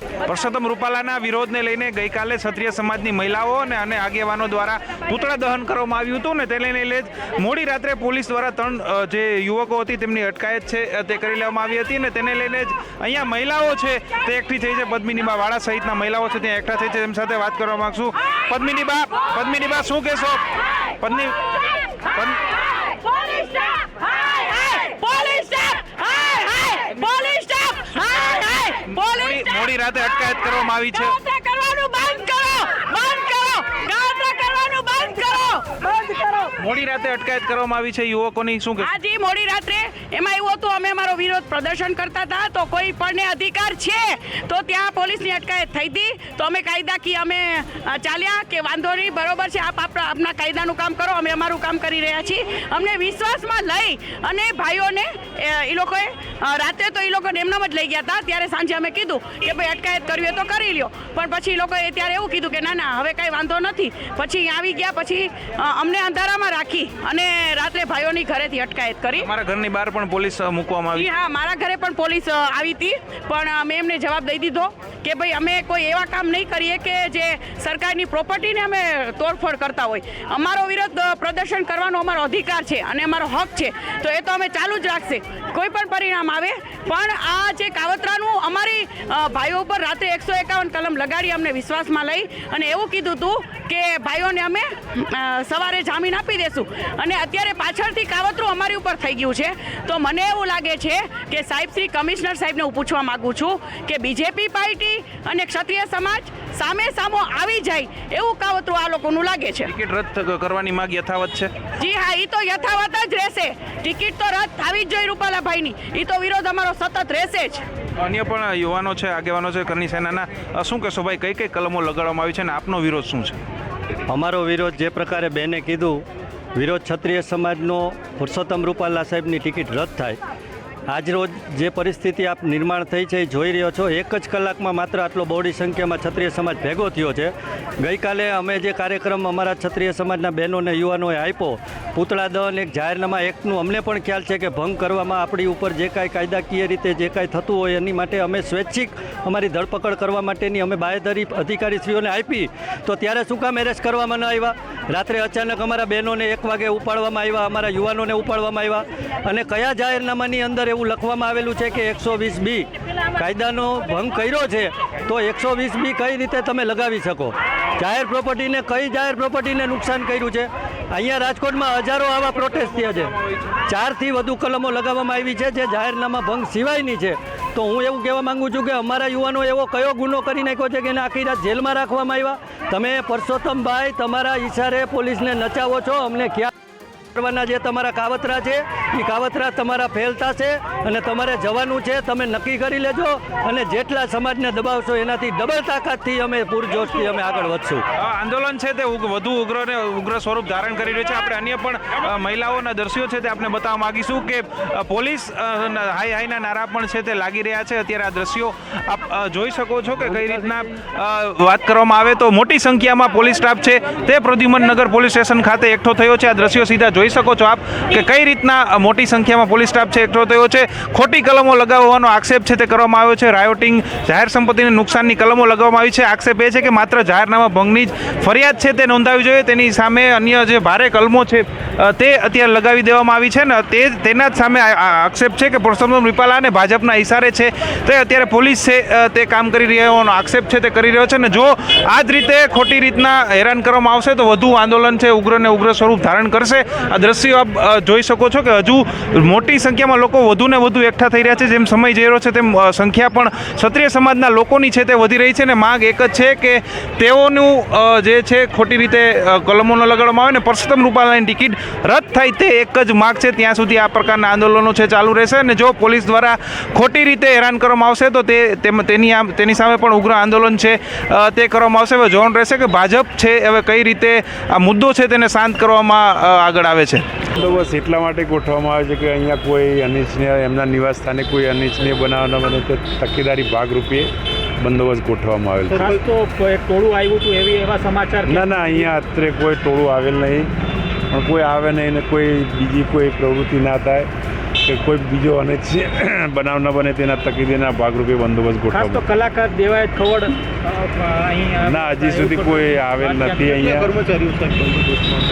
પરસોત્તમ રૂપાલાના વિરોધને લઈને ગઈકાલે ક્ષત્રિય સમાજની મહિલાઓ અને આગેવાનો દ્વારા પૂતળા દહન કરવામાં આવ્યું હતું ને તેને લઈને જ મોડી રાત્રે પોલીસ દ્વારા ત્રણ જે યુવકો હતી તેમની અટકાયત છે તે કરી લેવામાં આવી હતી ને તેને લઈને જ અહીંયા મહિલાઓ છે તે એકઠી થઈ છે. પદ્મિનીબા વાળા સહિતના મહિલાઓ છે ત્યાં એકઠા થઈ છે. તેમ સાથે વાત કરવા માગશું. પદ્મિનીબા પદ્મિનીબા શું કહેશો? પદ્મિની પદ્મ- પોલીસ સ્ટાફ હાય હાય પોલીસ સ્ટાફ હાય હાય પોલીસ સ્ટાફ હાય હાય પોલીસ રાતે અટકાયત કરવામાં આવી છે ગાંઠા કરવાનું બંધ કરો બંધ કરો ગાંઠા કરવાનું બંધ કરો બંધ કરો. મોડી રાતે અટકાયત કરવામાં આવી છે યુવકોની શું આજે મોડી રાત્રે એમાં એવું હતું અમે અમારો વિરોધ પ્રદર્શન કરતા હતા તો કોઈ પણ અધિકાર છે તો ત્યાં પોલીસની અટકાયત થઈ હતી. તો અમે કાયદાકી અમે ચાલ્યા કે વાંધો નહીં બરોબર છે આપ આપણા આપના કાયદાનું કામ કરો અમે અમારું કામ કરી રહ્યા છીએ. અમને વિશ્વાસમાં લઈ અને ભાઈઓને એ એ લોકોએ રાત્રે તો એ લોકોને એમનામ જ લઈ ગયા હતા ત્યારે સાંજે અમે કીધું કે ભાઈ અટકાયત કરવી હોય તો કરી લ્યો. પણ પછી એ લોકોએ ત્યારે એવું કીધું કે ના ના હવે કાંઈ વાંધો નથી. પછી આવી ગયા પછી અમને અંધારામાં રાખી અને રાત્રે ભાઈઓની ઘરેથી અટકાયત કરી. મારા ઘરની બહાર પણ પોલીસ મૂકવામાં આવી? હા મારા ઘરે પણ પોલીસ આવી હતી. પણ મેં એમને જવાબ દઈ દીધો કે ભાઈ અમે કોઈ એવા કામ નહીં કરીએ કે જે સરકારની પ્રોપર્ટીને અમે તોડફોડ કરતા હોય. અમારો વિરોધ પ્રદર્શન કરવાનો અમારો અધિકાર છે અને અમારો હક છે. તો એ તો અમે ચાલુ જ રાખશે. કોઈ પણ પરિણામ આવે. પણ આ જે કાવતરાનું અમારી ભાઈઓ ઉપર રાત્રે એકસો એકાવન કલમ લગાડી અમને વિશ્વાસમાં લઈ અને એવું કીધું હતું કે ભાઈઓને અમે સવારે જામીન આપી દેશું. અને અત્યારે પાછળથી કાવતરું અમારી ઉપર થઈ ગયું છે. તો મને એવું લાગે છે કે સાહેબ શ્રી કમિશનર સાહેબને હું પૂછવા માંગુ છું કે બીજેપી પાર્ટી અને ક્ષત્રિય સમાજ સામે સામો આવી જાય એવું કાવતરું આ લોકોનું લાગે છે. ટિકિટ રદ કરવાની માંગ યથાવત છે? જી હા એ તો યથાવત જ રહેશે. ટિકિટ તો રદ થવી જ જોઈએ રૂપાલાભાઈની એ તો વિરોધ અમારો સતત રહેશે જ. અન્ય પણ યુવાનો છે આગેવાનો છે કરની સેનાના. શું કહેશો ભાઈ કઈ કઈ કલમો લગાડવામાં આવી છે અને આપનો વિરોધ શું છે? અમારો વિરોધ જે પ્રકારે બેને કીધું, વિરોધ ક્ષત્રિય સમાજનો પુરુષોત્તમ રૂપાલા સાહેબની ટિકિટ રદ થાય. આજરોજ જે પરિસ્થિતિ આપ નિર્માણ થઈ છે, એ જોઈ રહ્યો છો. એક જ કલાકમાં માત્ર આટલો બહોળી સંખ્યામાં ક્ષત્રિય સમાજ ભેગો થયો છે. ગઈકાલે અમે જે કાર્યક્રમ અમારા ક્ષત્રિય સમાજના બહેનોને યુવાનોએ આપ્યો, પૂતળા દહન એક જાહેરનામા એક્ટનું, અમને પણ ખ્યાલ છે કે ભંગ કરવામાં આપણી ઉપર જે કાંઈ કાયદાકીય રીતે જે કાંઈ થતું હોય એની માટે અમે સ્વૈચ્છિક અમારી ધરપકડ કરવા માટેની અમે બાહેધરી અધિકારીશ્રીઓને આપી. તો ત્યારે શું કામ એરેસ્ટ કરવામાં ન આવ્યા? રાત્રે અચાનક અમારા બહેનોને એક વાગે ઉપાડવામાં આવ્યા, અમારા યુવાનોને ઉપાડવામાં આવ્યા. અને કયા જાહેરનામાની અંદર એવું લખવામાં આવેલું છે કે એકસો વીસ બી કાયદાનો ભંગ કર્યો છે, તો એકસો વીસ બી કઈ રીતે તમે લગાવી શકો? જાહેર પ્રોપર્ટીને કઈ જાહેર પ્રોપર્ટીને નુકસાન કર્યું છે? અહીંયા રાજકોટમાં હજારો આવા પ્રોટેસ્ટ થયા છે. ચારથી વધુ કલમો લગાવવામાં આવી છે જે જાહેરનામા ભંગ સિવાયની છે. તો હું એવું કહેવા માંગુ છું કે અમારા યુવાનો એવો કયો ગુનો કરી નાખ્યો છે કે એને આખી રાત જેલમાં રાખવામાં આવ્યા? તમે પરસોત્તમભાઈ, તમારા ઈશારે પોલીસને નચાવો છો, અમને ખ્યાલ કરવાના જે તમારા કાવતરા છે, એ કાવતરા તમારા ફેલતા છે અને તમારે જવાનું છે, તમે નક્કી કરી લેજો અને જેટલા સમાજને દબાવશો એનાથી ડબલ તાકાતથી અમે પૂરજોશથી અમે આગળ વધશું. આંદોલન છે તે વધુ ઉગ્ર ને ઉગ્ર સ્વરૂપ ધારણ કરી રહ્યું છે. આપણે અન્ય પણ મહિલાઓના દ્રશ્યો છે તે આપણે બતાવવા માંગીશું કે પોલીસ હાઈ હાઈના નારા પણ છે તે લાગી રહ્યા છે. અત્યારે આ દ્રશ્યો આપ જોઈ શકો છો કે કઈ રીતના વાત કરવામાં આવે તો મોટી સંખ્યામાં પોલીસ સ્ટાફ છે. તે પ્રદ્યુમન નગર પોલીસ સ્ટેશન ખાતે એકઠો થયો છે. આ દ્રશ્યો સીધા જોઈ શકો છો આપ કે કઈ રીતના મોટી સંખ્યામાં પોલીસ સ્ટાફ છે, એકઠો થયો છે. ખોટી કલમો લગાવવાનો આક્ષેપ છે તે કરવામાં આવ્યો છે. રાયોટિંગ જાહેર સંપત્તિને નુકસાનની કલમો લગાવવામાં આવી છે. આક્ષેપ એ છે કે માત્ર જાહેરનામા ભંગની જ ફરિયાદ છે તે નોંધાવી જોઈએ. તેની સામે અન્ય જે ભારે કલમો છે તે અત્યારે લગાવી દેવામાં આવી છે ને તે તેના જ સામે આક્ષેપ છે કે પુરુષોત્તમ રૂપાલા અને ભાજપના ઇશારે છે તે અત્યારે પોલીસ છે તે કામ કરી રહ્યોનો આક્ષેપ છે તે કરી રહ્યો છે ને જો આ જ રીતે ખોટી રીતના હેરાન કરવામાં આવશે તો વધુ આંદોલન છે, ઉગ્ર ને ઉગ્ર સ્વરૂપ ધારણ કરશે. આ દ્રશ્યો આપ જોઈ શકો છો કે હજુ મોટી સંખ્યામાં લોકો વધુ ને વધુ એકઠા થઈ રહ્યા છે. જેમ સમય જઈ રહ્યો છે તેમ સંખ્યા પણ ક્ષત્રિય સમાજના લોકોની છે તે વધી રહી છે અને માંગ એક જ છે કે તેઓનું જે છે ખોટી રીતે કલમો લગાડવામાં આવે ને પરસોત્તમ રૂપાલાની ટિકિટ રદ થાય તે એક જ માગ છે. ત્યાં સુધી આ પ્રકારના આંદોલનો છે ચાલુ રહેશે અને જો પોલીસ દ્વારા ખોટી રીતે હેરાન કરવામાં આવશે તો તે તેની તેની સામે પણ ઉગ્ર આંદોલન છે તે કરવામાં આવશે. હવે જોવાનું રહેશે કે ભાજપ છે, હવે કઈ રીતે આ મુદ્દો છે તેને શાંત કરવામાં આગળ આવે છે? બંદોબસ્ત એટલા માટે ગોઠવવામાં આવે છે કે અહીંયા કોઈ અનિચ્છનીય એમના નિવાસ સ્થાને કોઈ અનિચ્છનીય બનાવવાના ન બને તે તકેદારી ભાગરૂપે બંદોબસ્ત ગોઠવવામાં આવેલ છે. ખાસ તો કોઈ ટોળું આવ્યું હતું એવી એવા સમાચાર ના ના અહીંયા અત્રે કોઈ ટોળું આવેલ નહીં. પણ કોઈ આવે નહીં ને કોઈ બીજી કોઈ પ્રવૃત્તિ ના થાય. કે કોઈ બીજો અને બનાવ ન બને તેના તકેદારીના ભાગરૂપે બંદોબસ્ત તો કલાકાર દેવાય ખવડ ના હજી સુધી કોઈ આવેલ નથી અહીંયા.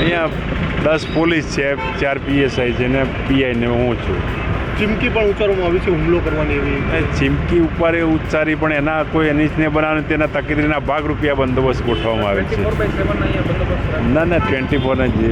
અહીંયા દસ પોલીસ છે ચાર પીએસઆઈ છે ને પીઆઈ ને હું છું. ચીમકી પણ ઉચ્ચારવામાં આવી છે હુમલો કરવાની એવી ચીમકી ઉપર એ ઉચ્ચારી પણ એના કોઈ અનિચને બનાવ તેના તકેદારીના ભાગ રૂપિયા બંદોબસ્ત ગોઠવવામાં આવે છે. ના ના ટ્વેન્ટી ફોર જે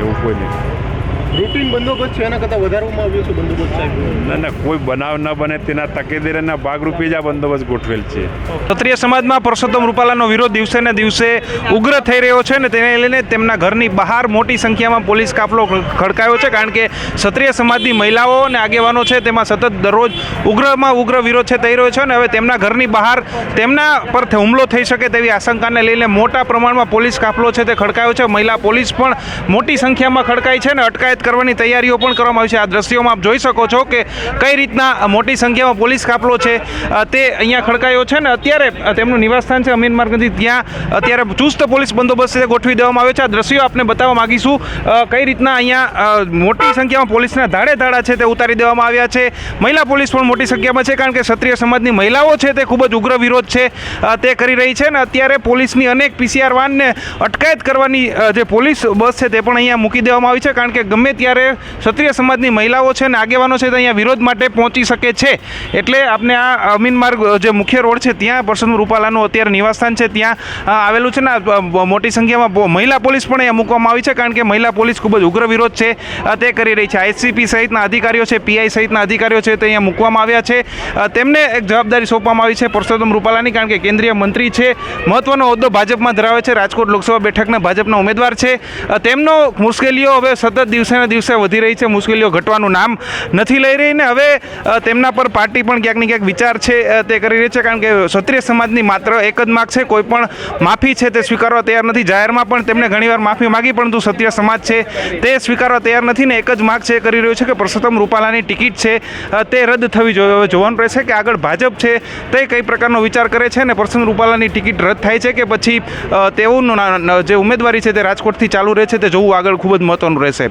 એવું કોઈ નહીં. રૂટીન બંદોબસ્ત છે એના કરતાં વધારવામાં આવ્યો છે બંદોબસ્ત સાહેબ. ના ના કોઈ બનાવ ન બને તેના તકેદારીના ભાગરૂપે જ આ બંદોબસ્ત ગોઠવેલ છે. ક્ષત્રિય સમાજમાં પરસોત્તમ રૂપાલાનો વિરોધ દિવસે ને દિવસે ઉગ્ર થઈ રહ્યો છે ને તેને લઈને તેમના ઘરની બહાર મોટી સંખ્યામાં પોલીસ કાફલો ખડકાયો છે કારણ કે ક્ષત્રિય સમાજની મહિલાઓ અને આગેવાનો છે તેમાં સતત દરરોજ ઉગ્રમાં ઉગ્ર વિરોધ છે થઈ રહ્યો છે અને હવે તેમના ઘરની બહાર તેમના પર હુમલો થઈ શકે તેવી આશંકાને લઈને મોટા પ્રમાણમાં પોલીસ કાફલો છે તે ખડકાયો છે. મહિલા પોલીસ પણ મોટી સંખ્યામાં ખડકાઈ છે ને અટકાયત કરવાની તૈયારીઓ પણ કરવામાં આવી છે. આ દ્રશ્યોમાં આપ જોઈ શકો છો કે કઈ રીતના મોટી સંખ્યામાં પોલીસ કાફલો છે. તે અહીંયા ખડકાયો છે ને અત્યારે તેમનું નિવાસસ્થાન છે અમીન માર્ગથી ત્યાં અત્યારે ચુસ્ત પોલીસ બંદોબસ્ત ગોઠવી દેવામાં આવ્યો છે. આ દ્રશ્યો આપને બતાવવા માગીશું. કઈ રીતના અહીંયા મોટી સંખ્યામાં પોલીસના ધાડે ધાડા છે તે ઉતારી દેવામાં આવ્યા છે. મહિલા પોલીસ પણ મોટી સંખ્યામાં છે કારણ કે ક્ષત્રિય સમાજની મહિલાઓ છે તે ખૂબ જ ઉગ્ર વિરોધ છે. તે કરી રહી છે ને અત્યારે પોલીસની અનેક પીસીઆર વાનને અટકાયત કરવાની જે પોલીસ બસ છે તે પણ અહીંયા મૂકી દેવામાં આવી છે કારણ કે ગમે ત્યારે ક્ષત્રિય સમાજની મહિલાઓ છે અને આગેવાનો છે તે અહીંયા વિરોધ માટે પહોંચી શકે છે. એટલે આપણે આ અમીન માર્ગ જે મુખ્ય રોડ છે ત્યાં પરસોત્તમ રૂપાલાનું અત્યારે નિવાસસ્થાન છે. ત્યાં આવેલું છે ને મોટી સંખ્યામાં મહિલા પોલીસ પણ અહીંયા મૂકવામાં આવી છે કારણ કે મહિલા પોલીસ ખૂબ જ ઉગ્ર વિરોધ છે. તે કરી રહી છે. આઈસીપી સહિતના અધિકારીઓ છે, પીઆઈ સહિતના અધિકારીઓ છે તે અહીંયા મૂકવામાં આવ્યા છે. તેમને એક જવાબદારી સોંપવામાં આવી છે પરસોત્તમ રૂપાલાની કારણ કે કેન્દ્રીય મંત્રી છે. મહત્વનો હોદ્દો ભાજપમાં ધરાવે છે. રાજકોટ લોકસભા બેઠકના ભાજપના ઉમેદવાર છે. તેમનો મુશ્કેલીઓ હવે સતત દિવસે ને દિવસે વધી રહી છે, મુશ્કેલીઓ ઘટવાનું નામ નથી લઈ રહી ને હવે તેમના પર પાર્ટી પણ ક્યાંક ને ક્યાંક વિચાર છે તે કરી રહી છે, કારણ કે ક્ષત્રિય સમાજની માત્ર એક જ માગ છે, કોઈ પણ માફી છે તે સ્વીકારવા તૈયાર નથી. જાહેરમાં પણ તેમણે ઘણીવાર માફી માગી, પરંતુ ક્ષત્રિય સમાજ છે તે સ્વીકારવા તૈયાર નથી ને એક જ માગ છે એ કરી રહ્યો છે કે પરસોત્તમ રૂપાલાની ટિકિટ છે તે રદ થવી જોઈએ હવે જોવાનું રહેશે કે આગળ ભાજપ છે તે કઈ પ્રકારનો વિચાર કરે છે ને પરસોત્તમ રૂપાલાની ટિકિટ રદ થાય છે કે પછી તેઓનું જે ઉમેદવારી છે તે રાજકોટથી ચાલુ રહે છે તે જોવું આગળ ખૂબ જ મહત્વનું રહેશે.